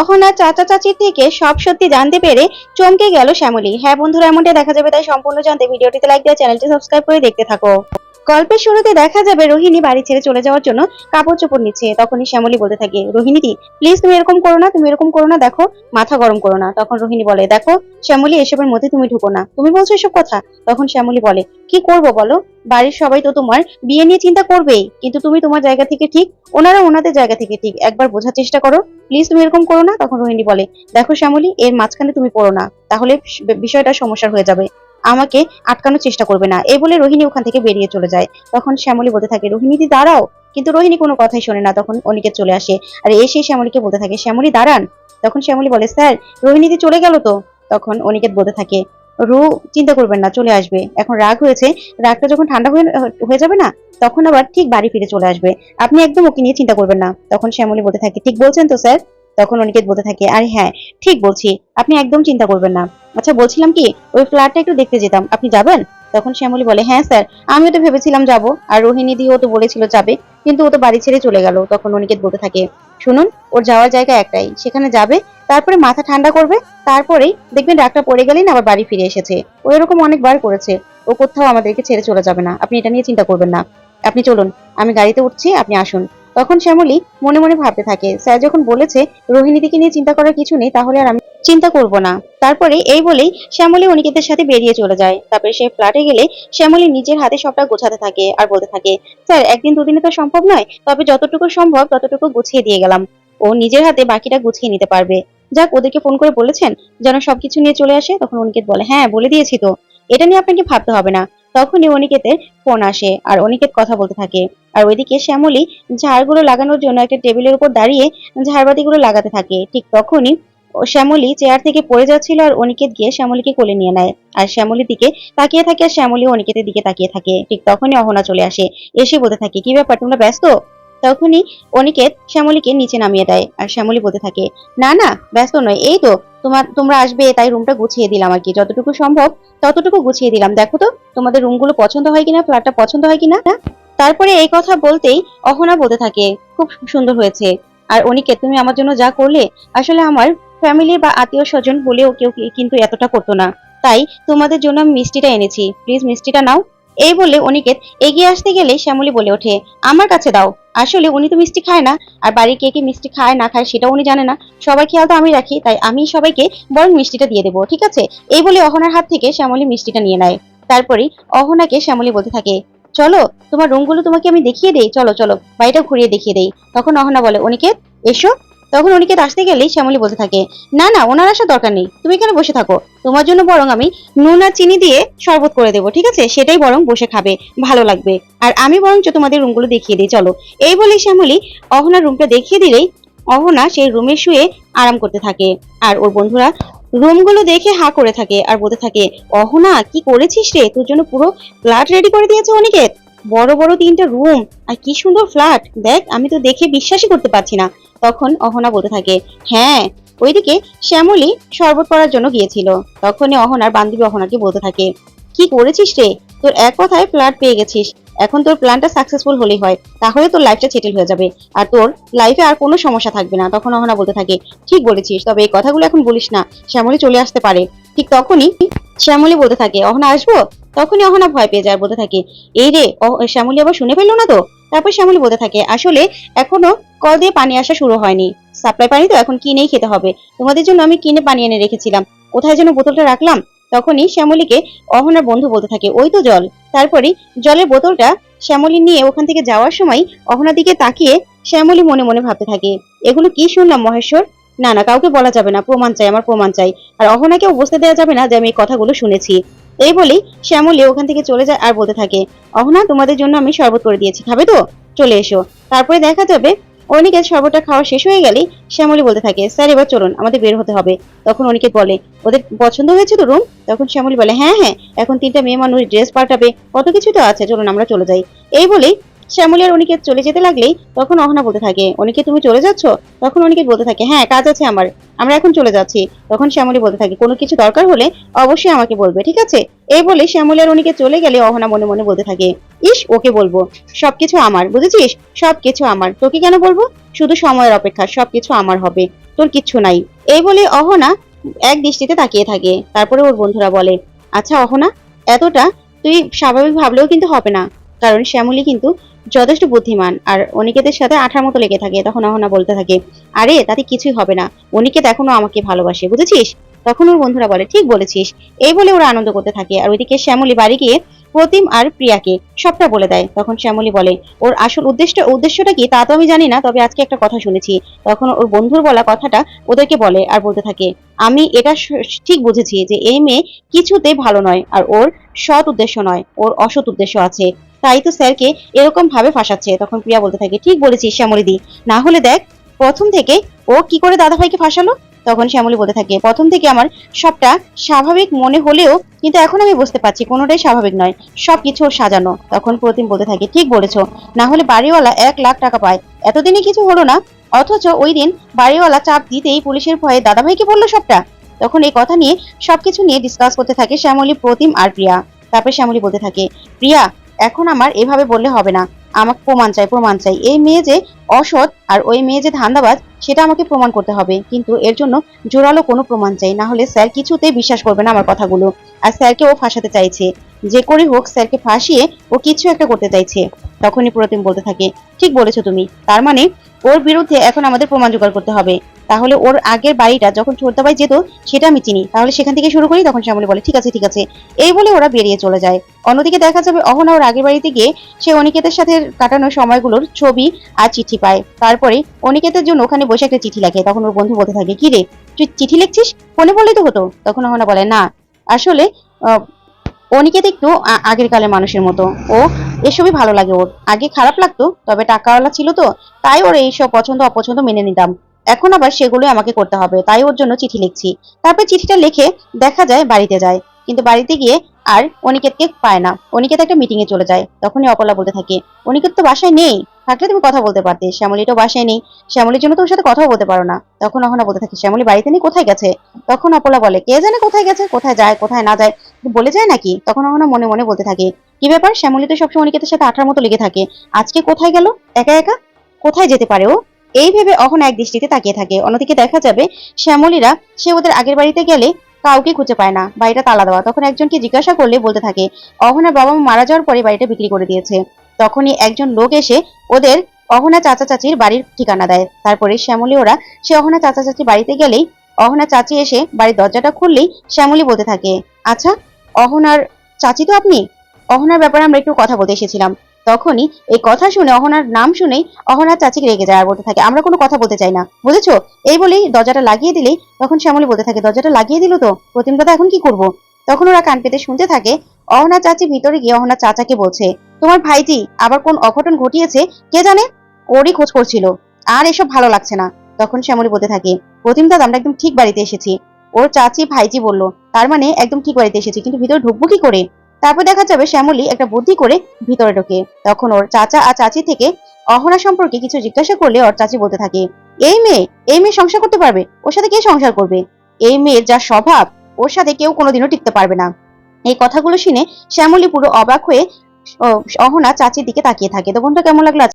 অহনা চাচা চাচি থেকে সব সত্যি জানতে পেরে চমকে গেল শ্যামলী। হ্যাঁ বন্ধুরা এমনটা দেখা যাবে। তাই সম্পূর্ণ জানতে ভিডিওটিতে লাইক দিয়ে চ্যানেলটি সাবস্ক্রাইব করে দেখতে থাকো। গল্পের শুরুতে দেখা যাবে রোহিণী বাড়ি ছেড়ে চলে যাওয়ার জন্য কাপড় চোপড় নিচ্ছে। তখনই শ্যামলী বলতে থাকে, রোহিণী দি প্লিজ তুমি এরকম করো না, তুমি এরকম করো না, দেখো, মাথা গরম করো না। তখন রোহিণী বলে, দেখো, শ্যামলী, এসবের মধ্যে তুমি ঢুকো না। তুমি বলছো এসব কথা? তখন শ্যামলী বলে, কি করব বলো? বাড়ির সবাই তো তোমার বিয়ে নিয়ে চিন্তা করবেই, কিন্তু তুমি তোমার জায়গা থেকে ঠিক, ওনারা ওনাদের জায়গা থেকে ঠিক। একবার বোঝার চেষ্টা করো প্লিজ তুমি এরকম করো না? তখন রোহিণী বলে, দেখো, শ্যামলী, এর মাঝখানে তুমি পড়ো না, তাহলে বিষয়টা সমস্যার হয়ে যাবে। আমাকে আটকানোর চেষ্টা করবে না। এই বলে রোহিণী ওখান থেকে বেরিয়ে চলে যায়। তখন শ্যামলী বলতে থাকে, রোহিণী দি দাঁড়াও। কিন্তু রোহিণী কোনো কথাই শোনে না। তখন অনিকেত চলে আসে। আর এসে শ্যামলীকে বলতে থাকে, শ্যামলী, দাঁড়ান। তখন শ্যামলী বলে, স্যার, রোহিণী দি চলে গেল তো? তখন অনিকেত বলতে থাকে, রু, চিন্তা করবেন না, চলে আসবে। এখন রাগ হয়েছে, রাগটা যখন ঠান্ডা হয়ে হয়ে যাবে না, তখন আবার ঠিক বাড়ি ফিরে চলে আসবে। আপনি একদম ওকে নিয়ে চিন্তা করবেন না। তখন শ্যামলী বলতে থাকে, ঠিক বলছেন তো, স্যার? তখন অনিকেত বলতে থাকে, আরে হ্যাঁ ঠিক বলছি। আপনি একদম চিন্তা করবেন না। আচ্ছা বলছিলাম কি, ওই ফ্ল্যাটটা একটু দেখতে যেতাম। আপনি যাবেন? তখন শ্যামলী বলে হ্যাঁ স্যার, আমিও তো ভেবেছিলাম যাব। আর রোহিণী দিও তো বলেছিল যাবে, কিন্তু ও তো বাড়ি ছেড়ে চলে গেল। তখন অনিকেত বলতে থাকে, শুনুন, ওর যাওয়ার জায়গা একটাই, সেখানে যাবে, তারপরে মাথা ঠান্ডা করবে, তারপরেই দেখবেন ডাক্তার পড়ে গেলেই না আবার বাড়ি ফিরে এসেছে। ও এরকম অনেকবার করেছে, ও কোথাও আমাদেরকে ছেড়ে চলে যাবে না। আপনি এটা নিয়ে চিন্তা করবেন না। আপনি চলুন, আমি গাড়িতে উঠছি, আপনি আসুন। তখন শ্যামলী মনে মনে ভাবতে থাকে, স্যার যখন বলেছে রোহিণীদিকে নিয়ে চিন্তা করার কিছু নেই, তাহলে আর আমি চিন্তা করব না। তারপরে এই বলেই শ্যামলী অনিকেতের সাথে বেরিয়ে চলে যায়। তারপরে সে ফ্ল্যাটে গেলে শ্যামলী নিজের হাতে সবটা গোছাতে থাকে আর বলতে থাকে, স্যার, একদিন দুদিনে তো সম্ভব নয়, তবে যতটুকু সম্ভব ততটুকু গুছিয়ে দিয়ে গেলাম। ও নিজের হাতে বাকিটা গুছিয়ে নিতে পারবে। যাক, ওদেরকে ফোন করে বলেছেন, যেন সবকিছু নিয়ে চলে আসে, তখন অনিকেত বলে হ্যাঁ বলে দিয়েছি তো। এটা নিয়ে আপনাকে ভাবতে হবে না। তখনই অনিকেতের ফোন আসে আর অনিকেত কথা বলতে থাকে। আর ওইদিকে শ্যামলী ঝাড়গুলো লাগানোর জন্য একটা টেবিলের উপর দাঁড়িয়ে ঝাড়বাতিগুলো লাগাতে থাকে। ঠিক তখনই শ্যামলী চেয়ার থেকে পড়ে যাচ্ছিল আর অনিকেত গিয়ে শ্যামলীকে কোলে নিয়ে নেয়। আর শ্যামলীর দিকে তাকিয়ে থাকে আর শ্যামলী অনিকেতের দিকে তাকিয়ে থাকে। ঠিক তখনই অহনা চলে আসে। এসে বলতে থাকে, কি ব্যাপার, তোমরা ব্যস্ত? তখনই অনিকেত শ্যামলীকে নিচে নামিয়ে দেয় আর শ্যামলী বলতে থাকে, না না, ব্যস্ত নয়, এই তো, তোমার, তোমরা আসবে, তাই রুমটা গুছিয়ে দিলাম আর কি। যতটুকু সম্ভব ততটুকু গুছিয়ে দিলাম। দেখো তো, তোমাদের রুমগুলো পছন্দ হয় কিনা ফ্ল্যাটটা পছন্দ হয় কিনা? তারপরে এই কথা বলতেই অহনা বলতে থাকে, খুব সুন্দর হয়েছে। আর অনিকেত, তুমি আমার জন্য যা করলে, আসলে আমার ফ্যামিলি বা আত্মীয় স্বজন বলেও কেউ কিন্তু এতটা করতো না। তাই তোমাদের জন্য আমি মিষ্টিটা এনেছি। প্লিজ মিষ্টিটা নাও এই বলে অনিকেত এগিয়ে আসতে গেলে শ্যামলী বলে ওঠে, আমার কাছে দাও। আসলে উনি তো মিষ্টি খায় না, আর বাড়ির কে কে মিষ্টি খায়, না খায় সেটাও উনি জানে না। সবাই খেয়াল তো আমি রাখি, তাই আমি সবাইকে বরং মিষ্টিটা দিয়ে দেবো, ঠিক আছে? এই বলে অহনার হাত থেকে শ্যামলী মিষ্টিটা নিয়ে নেয়। তারপরে অহনাকে শ্যামলী বলতে থাকে, চলো, তোমার রুমগুলো তোমাকে আমি দেখিয়ে দেই, চলো চলো, বাড়িটা ঘুরিয়ে দেখিয়ে দেই। তখন অহনা বলে, অনিকেত, এসো। তখন অনিকেত আসতে গেলেই শ্যামলী বলতে থাকে, না না, ওনার আসার দরকার নেই, তুমি এখানে বসে থাকো। তোমার জন্য বরং আমি নুন আর চিনি দিয়ে শরবত করে দেবো, ঠিক আছে? সেটাই বরং বসে খাবে, ভালো লাগবে। আর আমি বরঞ্চ তোমাদের রুমগুলো দেখিয়ে দিই, চলো। এই বলে শ্যামলী অহনার রুমটা দেখিয়ে দিলেই অহনা সেই রুমে শুয়ে আরাম করতে থাকে। আর ওর বন্ধুরা রুমগুলো দেখে হা করে থাকে আর বলতে থাকে, অহনা, কি করেছিস রে? তোর জন্য পুরো ফ্ল্যাট রেডি করে দিয়েছে অনিকেত বড় বড় তিনটা রুম, আর কি সুন্দর ফ্ল্যাট। দেখ, আমি তো দেখে বিশ্বাসই করতে পারছি না। তখন অহনা বলতে থাকে হ্যাঁ। ওইদিকে শ্যামলী শরবত করার জন্য গিয়েছিল। তখনই অহনার বান্ধবী অহনাকে বলতে থাকে, কি করেছিস রে? তোর এক কথায় ফ্ল্যাট পেয়ে গেছিস। এখন তোর প্ল্যানটা সাকসেসফুল হলেই হয়। তাহলে তোর লাইফটা সেটেল হয়ে যাবে। আর তোর লাইফে আর কোনো সমস্যা থাকবে না। তখন অহনা বলতে থাকে, ঠিক বলেছিস, তবে এই কথাগুলো এখন বলিস না। শ্যামলী চলে আসতে পারে। ঠিক তখনই শ্যামলী বলতে থাকে, অহনা, আসব? তখনই অহনা ভয় পেয়ে যায় বলতে থাকে। এই রে শ্যামলী আবার শুনে ফেলল না তো? তারপর শ্যামলী বলতে থাকে, আসলে এখনও কল দিয়ে পানি আসা শুরু হয়নি। সাপ্লাই পানি তো এখন কিনেই খেতে হবে। তোমাদের জন্য আমি কিনে পানি এনে রেখেছিলাম। কোথায় যেন বোতলটা রাখলাম? তখনই শ্যামলীকে অহনার বন্ধু বলতে থাকে, ওই তো জল। তারপরে জলের বোতলটা শ্যামলী নিয়ে ওখান থেকে যাওয়ার সময় অহনার দিকে তাকিয়ে শ্যামলী মনে মনে ভাবতে থাকে, এগুলো কি শুনলাম মহেশ্বর? না না, কাউকে বলা যাবে না। প্রমাণ চাই, আমার প্রমাণ চাই। আর অহনাকেও বুঝতে দেওয়া যাবে না যে আমি এই কথাগুলো শুনেছি। এই বলেই শ্যামলী ওখান থেকে চলে যায় আর বলতে থাকে, অহনা, তোমাদের জন্য আমি শরবত করে দিয়েছি, খাবে তো? চলে এসো। তারপরে দেখা যাবে অনিকেত শরবতটা খাওয়া শেষ হয়ে গেলেই শ্যামলী বলতে থাকে, স্যার, এবার চলুন, আমাদের বের হতে হবে। তখন অনিকে বলে, ওদের পছন্দ হয়েছে তো রুম? তখন শ্যামলী বলে হ্যাঁ হ্যাঁ এখন তিনটা মেয়ে মানুষ ড্রেস পাল্টাবে, কত কিছু তো আছে, চলুন আমরা চলে যাই। এই বলেই শ্যামলী আর অনিকেত চলে যেতে লাগলেই তখন অহনা বলতে থাকে, অনিকে, তুমি চলে যাচ্ছ? তখন অনিকেত বলতে থাকে হ্যাঁ কাজ আছে আমার, আমরা এখন চলে যাচ্ছি। তখন শ্যামলী বলতে থাকে, কোনো কিছু দরকার হলে অবশ্যই আমাকে বলবে, ঠিক আছে? এই বলে শ্যামলী আর অনিকে চলে গেলে অহনা মনে মনে বলতে থাকে, ইস, ওকে বলব, সবকিছু আমার, বুঝেছিস? সবকিছু আমার, তোকে কেন বলব? শুধু সময়ের অপেক্ষা, সবকিছু আমার হবে, তোর কিচ্ছু নাই। এই বলে অহনা এক দৃষ্টিতে তাকিয়ে থাকে, তারপরে ওর বন্ধুরা বলে আচ্ছা অহনা, এতটা তুই স্বাভাবিক ভাবলেও কিন্তু হবে না কারণ শ্যামলী কিন্তু যথেষ্ট বুদ্ধিমান। আর অনিকেতের সাথে আঠার মতো লেগে থাকে, তখন অহনা বলতে থাকে, আরে, তাতে কিছুই হবে না। অনিকেত এখনও আমাকে ভালোবাসে, বুঝেছিস? তখন ওর বন্ধুরা বলে, ঠিক বলেছিস। এই বলে ওরা আনন্দ করতে থাকে। আর ওইদিকে শ্যামলী বাড়ি গিয়ে প্রতিম আর প্রিয়াকে সবটা বলে দেয়। তখন শ্যামলী বলে, ওর আসল উদ্দেশ্য, উদ্দেশ্যটা কি? তা তো আমি জানি না, তবে আজকে একটা কথা শুনেছি। তখন ওর বন্ধুর বলা কথাটা ওদেরকে বলে আর বলতে থাকে, আমি এটা ঠিক বুঝেছি যে এই মেয়ে কিছুতে ভালো নয়, আর ওর সৎ উদ্দেশ্য নয়, ওর অসৎ উদ্দেশ্য আছে। তাই তো স্যারকে এরকম ভাবে ফাঁসাচ্ছে, তখন প্রিয়া বলতে থাকে, ঠিক বলেছিস শ্যামলীদি না হলে দেখ, প্রথম থেকে ও কি করে দাদা ভাইকে ফাঁসালো? তখন শ্যামলী বলতে থাকে, প্রথম থেকে আমার সবটা স্বাভাবিক মনে হলেও, কিন্তু এখন আমি বুঝতে পারছি কোনোটাই স্বাভাবিক নয়, সবকিছু ওর সাজানো। তখন প্রতিম বলতে থাকে, ঠিক বলেছ, না হলে বাড়িওয়ালা এক লাখ টাকা পায়, এতদিনে কিছু হলো না, অথচ ওই দিন বাড়িওয়ালা চাপ দিতেই পুলিশের ভয়ে দাদাভাইকে বলল সবটা? তখন এই কথা নিয়ে সবকিছু নিয়ে ডিসকাস করতে থাকে শ্যামলী, প্রতিম আর প্রিয়া। তারপরে শ্যামলী বলতে থাকে, প্রিয়া এখন আমার এভাবে বললে হবে না। আমাকে প্রমাণ চাই প্রমাণ চাই। এই মেয়ে যে অসৎ আর ওই মেয়ে যে ধান্দাবাজ, সেটা আমাকে প্রমাণ করতে হবে। কিন্তু এর জন্য জোরালো কোনো প্রমাণ চাই। না হলে স্যার কিছুতেই বিশ্বাস করবে না আমার কথাগুলো। আর স্যারকে ও ফাঁসাতে চাইছে। যে করে হোক, স্যারকে ফাঁসিয়ে ও কিছু একটা করতে চাইছে। তখনই প্রতিম বলতে থাকে, ঠিক বলেছ তুমি। তার মানে ওর বিরুদ্ধে এখন আমাদের প্রমাণ জোগাড় করতে হবে। তাহলে ওর আগের বাড়িটা যখন ছোটদাবাই যেত, সেটা আমি চিনি। তাহলে সেখান থেকে শুরু করি, তখন শ্যামলী বলে, ঠিক আছে ঠিক আছে। এই বলে ওরা বেরিয়ে চলে যায়। অন্যদিকে দেখা যাবে, অহনা ওর আগের বাড়িতে গিয়ে সে অনিকেতের সাথে কাটানো সময়গুলোর ছবি আর চিঠি পায়। তারপরে অনিকেতের জন্য ওখানে বসে একটা চিঠি লেখে, তখন ওর বন্ধু বলতে থাকে, কি রে, তুই চিঠি লিখছিস? ফোনে বললেই তো হতো। তখন অহনা বলে, না। আসলে অনিকেত একটু আগের কালের মানুষের মতো। ও, এসবই ভালো লাগে ওর। আগে খারাপ লাগতো, তবে টাকাওয়ালা ছিল তো, তাই ওর এইসব পছন্দ অপছন্দ মেনে নিতাম। এখন আবার সেগুলোই আমাকে করতে হবে, তাই ওর জন্য চিঠি লিখছি। তারপর চিঠিটা লিখে দেখা যায় বাড়িতে যায়, কিন্তু বাড়িতে গিয়ে আর অনিকেতকে পায় না। অনিকেত একটা মিটিং এ চলে যায়, তখনই অপলা বলতে থাকে, অনিকেত তো বাসায় নেই, থাকলে তুমি কথা বলতে পারতে শ্যামলী তো বাসায় নেই, শ্যামলীর জন্য তো ওর সাথে কথাও বলতে পারো না। তখন অহনা বলতে থাকে, শ্যামলী বাড়িতে নেই, কোথায় গেছে? তখন অপলা বলে, কে জানে কোথায় গেছে, কোথায় যায়, কোথায় না যায়, বলে যায় নাকি? তখন অহনা মনে মনে বলতে থাকে, কি ব্যাপার, শ্যামলী তো সবসময় অনিকেতের সাথে আঠার মতো লেগে থাকে, আজকে কোথায় গেল? একা একা? কোথায় যেতে পারে ও? এই ভেবে অহনা এক দৃষ্টিতে তাকিয়ে থাকে। অন্যদিকে দেখা যাবে, শ্যামলীরা সে ওদের আগের বাড়িতে গেলে কাউকে খুঁজে পায় না। বাড়িটা তালা দেওয়া। তখন একজনকে জিজ্ঞাসা করলে বলতে থাকে অহনার বাবা মারা যাওয়ার পরে বাড়িটা বিক্রি করে দিয়েছে। তখনই একজন লোক এসে ওদের অহনা চাচা চাচির বাড়ির ঠিকানা দেয়। তারপরে শ্যামলী ওরা সে অহনা চাচা চাচির বাড়িতে গেলেই অহনা চাচি এসে বাড়ির দরজাটা খুললেই শ্যামলী বলতে থাকে আচ্ছা অহনার চাচি তো আপনি? অহনার ব্যাপারে আমরা একটু কথা বলতে এসেছিলাম। তখনই এই কথা শুনে অহনার নাম শুনেই অহনার চাচি রেগে যায় আর বলতে থাকে, আমরা কোনো কথা বলতে চাই না, বুঝেছ? এই বলেই দরজাটা লাগিয়ে দিলেই তখন শ্যামলী বলতে থাকে, দরজাটা লাগিয়ে দিল তো, প্রতিম দাদা এখন কি করব? তখন ওরা কান পেতে শুনতে থাকে, অহনা চাচি ভিতরে গিয়ে অহনা চাচাকে বলছে, তোমার ভাইজি আবার কোন অঘটন ঘটিয়েছে, কে জানে? ওরই খোঁজ করছিল, আর এসব ভালো লাগছে না। তখন শ্যামলী বলতে থাকে, প্রতিম দাদা, আমরা একদম ঠিক বাড়িতে এসেছি। ওর চাচি ভাইজি বলল, তার মানে একদম ঠিক বাড়িতে এসেছি, কিন্তু ভিতরে ঢুকবো কি করে? তারপর দেখা যাবে শ্যামলী একটা বুদ্ধি করে ভিতরে ঢোকে। তখন ওর চাচা আর চাচি থেকে অহনা সম্পর্কে কিছু জিজ্ঞাসা করলে ওর চাচি বলতে থাকে, এই মেয়ে এই মেয়ে সংসার করতে পারবে? ওর সাথে কে সংসার করবে? এই মেয়ের যা স্বভাব, ওর সাথে কেউ কোনোদিনও টিকতে পারবে না। এই কথাগুলো শুনে শ্যামলী পুরো অবাক হয়ে অহনা চাচির দিকে তাকিয়ে থাকে। তো বন্ধু কেমন লাগল?